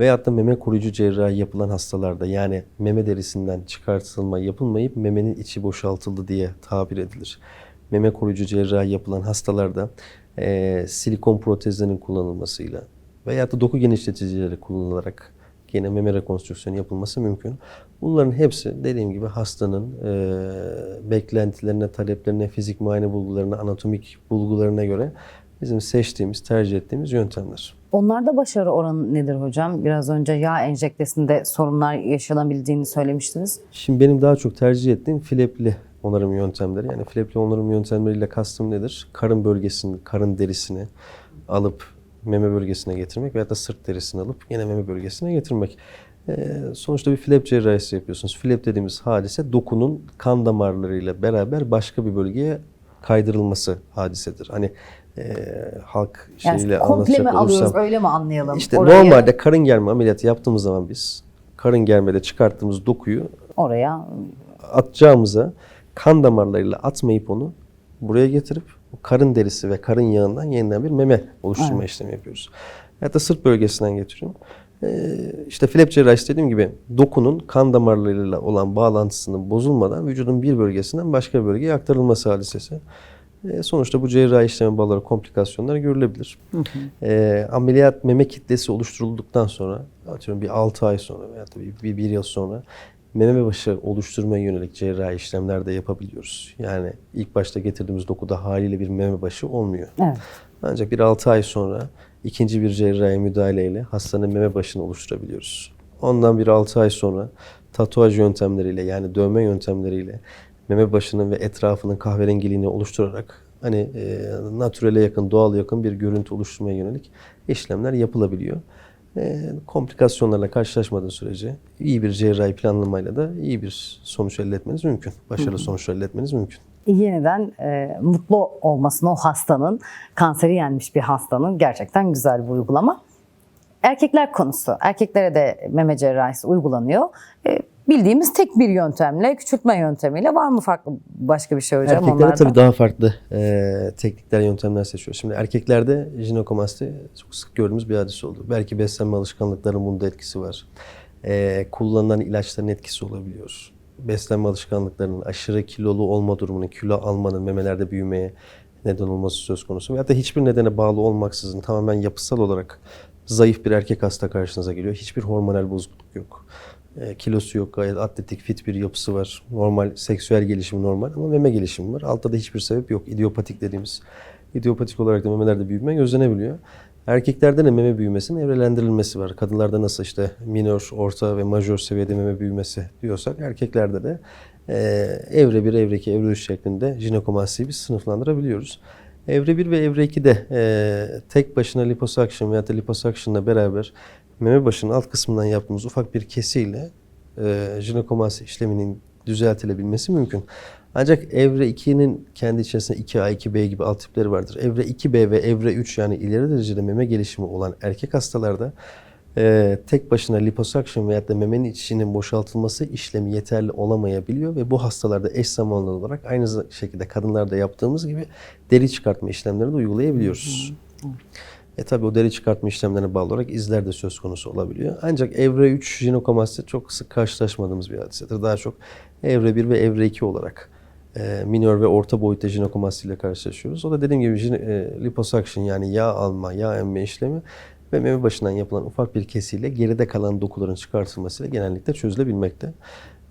Veyahut da meme koruyucu cerrahi yapılan hastalarda yani meme derisinden çıkartılma yapılmayıp memenin içi boşaltıldı diye tabir edilir. Meme koruyucu cerrahi yapılan hastalarda eee, silikon protezlerin kullanılmasıyla veyahut da doku genişleticileri kullanılarak yine meme rekonstrüksiyonu yapılması mümkün. Bunların hepsi dediğim gibi hastanın eee, beklentilerine, taleplerine, fizik muayene bulgularına, anatomik bulgularına göre bizim seçtiğimiz, tercih ettiğimiz yöntemler. Onlarda başarı oranı nedir hocam? Biraz önce yağ enjektesinde sorunlar yaşanabildiğini söylemiştiniz. Şimdi benim daha çok tercih ettiğim flepli onarım yöntemleri. Yani flepli onarım yöntemleriyle kastım nedir? Karın bölgesini, karın derisini alıp meme bölgesine getirmek veyahut da sırt derisini alıp yine meme bölgesine getirmek. Ee, sonuçta bir flap cerrahisi yapıyorsunuz. Flap dediğimiz hadise dokunun kan damarlarıyla beraber başka bir bölgeye kaydırılması hadisedir. Hani e, halk Yani şeyiyle komple mi alıyoruz olursam öyle mi anlayalım? işte Orayı normalde karın germe ameliyatı yaptığımız zaman biz karın germede çıkarttığımız dokuyu oraya atacağımıza kan damarlarıyla atmayıp onu buraya getirip karın derisi ve karın yağından yeniden bir meme oluşturma işlemi yapıyoruz. Hatta sırt bölgesinden getiriyorum. Ee, işte flap cerrahisi dediğim gibi dokunun kan damarlarıyla olan bağlantısının bozulmadan vücudun bir bölgesinden başka bir bölgeye aktarılması hadisesi. Ee, sonuçta bu cerrahi işleme bağları komplikasyonlar görülebilir. Ee, ameliyat meme kitlesi oluşturulduktan sonra atıyorum bir 6 ay sonra veya da bir, bir, bir yıl sonra meme başı oluşturmaya yönelik cerrahi işlemler de yapabiliyoruz. Yani ilk başta getirdiğimiz dokuda haliyle bir meme başı olmuyor. evet. Ancak bir 6 ay sonra ikinci bir cerrahi müdahaleyle hastanın meme başını oluşturabiliyoruz. Ondan bir 6 ay sonra tatuaj yöntemleriyle yani dövme yöntemleriyle meme başının ve etrafının kahverengiliğini oluşturarak hani e, natürele yakın, doğal yakın bir görüntü oluşturmaya yönelik işlemler yapılabiliyor. E, komplikasyonlarla karşılaşmadığı sürece iyi bir cerrahi planlamayla da iyi bir sonuç elde etmeniz mümkün. Başarılı sonuç elde etmeniz mümkün. Yeniden e, mutlu olmasını o hastanın, kanseri yenmiş bir hastanın gerçekten güzel bir uygulama. Erkekler konusu. Erkeklere de meme cerrahisi uygulanıyor. E, bildiğimiz tek bir yöntemle, küçültme yöntemiyle var mı farklı başka bir şey hocam Erkeklerde onlarda? tabii daha farklı e, teknikler, yöntemler seçiyoruz. Şimdi erkeklerde jinekomasti çok sık gördüğümüz bir hadise oldu. Belki beslenme alışkanlıklarının bunda etkisi var. E, kullanılan ilaçların etkisi olabiliyor. Beslenme alışkanlıklarının aşırı kilolu olma durumunun, kilo almanın memelerde büyümeye neden olması söz konusu. Veyahut da hiçbir nedene bağlı olmaksızın tamamen yapısal olarak zayıf bir erkek hasta karşınıza geliyor. Hiçbir hormonal bozukluk yok. E, kilosu yok, gayet atletik, fit bir yapısı var. Normal, seksüel gelişimi normal ama meme gelişimi var. Altta da hiçbir sebep yok. İdiopatik dediğimiz, idiopatik olarak da memelerde büyüme gözlenebiliyor. Erkeklerde de meme büyümesinin evrelendirilmesi var. Kadınlarda nasıl işte minör, orta ve majör seviyede meme büyümesi diyorsak erkeklerde de e, evre 1, evre 2, evre 3 şeklinde jinekomasiyi biz sınıflandırabiliyoruz. Evre 1 ve evre 2'de e, tek başına liposuction veya da beraber meme başının alt kısmından yaptığımız ufak bir kesiyle e, jinekomasi işleminin düzeltilebilmesi mümkün. Ancak evre 2'nin kendi içerisinde 2A, 2B gibi alt tipleri vardır. Evre 2B ve evre 3 yani ileri derecede meme gelişimi olan erkek hastalarda e, tek başına liposuction veyahut da memenin içinin boşaltılması işlemi yeterli olamayabiliyor ve bu hastalarda eş zamanlı olarak aynı şekilde kadınlarda yaptığımız gibi deri çıkartma işlemlerini de uygulayabiliyoruz. E tabi o deri çıkartma işlemlerine bağlı olarak izler de söz konusu olabiliyor. Ancak evre 3 jinekomasti çok sık karşılaşmadığımız bir hadisedir. Daha çok evre 1 ve evre 2 olarak e, minör ve orta boyutta jinekomasti ile karşılaşıyoruz. O da dediğim gibi jine, e, liposuction yani yağ alma, yağ emme işlemi ve meme başından yapılan ufak bir kesiyle geride kalan dokuların çıkartılmasıyla genellikle çözülebilmekte.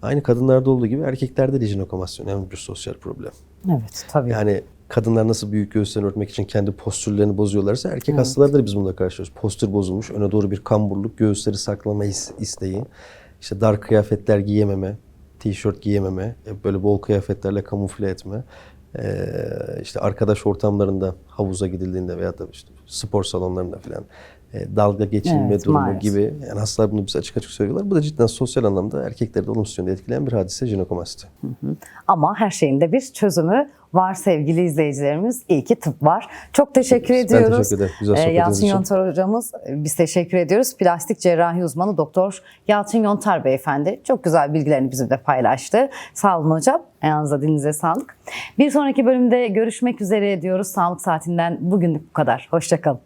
Aynı kadınlarda olduğu gibi erkeklerde de jinekomasyon önemli bir sosyal problem. Evet tabii. Yani kadınlar nasıl büyük göğüslerini örtmek için kendi postürlerini bozuyorlarsa erkek hastalarda da biz bununla karşılaşıyoruz. Postür bozulmuş, öne doğru bir kamburluk, göğüsleri saklama is- isteği, işte dar kıyafetler giyememe, tişört giyememe, böyle bol kıyafetlerle kamufle etme, ee, işte arkadaş ortamlarında havuza gidildiğinde veya da işte spor salonlarında falan e, dalga geçilme Evet, durumu maalesef. gibi yani hastalar bunu bize açık açık söylüyorlar. Bu da cidden sosyal anlamda erkekleri de olumsuz yönde etkileyen bir hadise jinekomasti. Ama her şeyin de bir çözümü var sevgili izleyicilerimiz. İyi ki tıp var. Çok teşekkür Ben ediyoruz. teşekkür ederim. Güzel Ee, Yalçın için. Yontar hocamız e, biz teşekkür ediyoruz. Plastik cerrahi uzmanı Doktor Yalçın Yontar beyefendi çok güzel bilgilerini bizimle paylaştı. Sağ olun hocam. Ayağınıza dilinize sağlık. Bir sonraki bölümde görüşmek üzere diyoruz. Sağlık saatinden bugünlük bu kadar. Hoşçakalın.